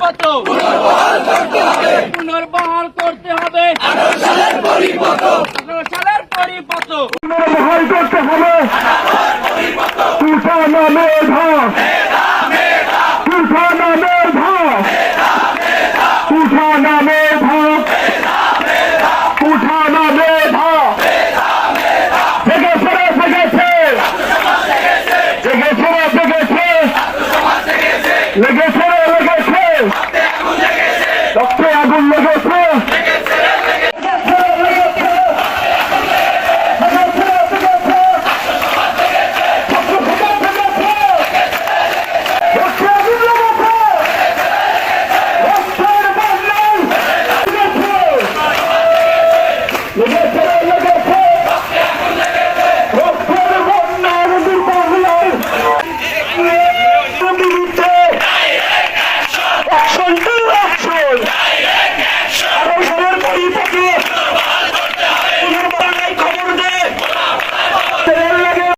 পরিপত্র পুনর্বহাল করতে হবে। আঠারো সালের পরিপত্র আঠারো সালের পরিপত্র পুনর্বহাল করতে হবে লেগেছে Aleluia, Jesus!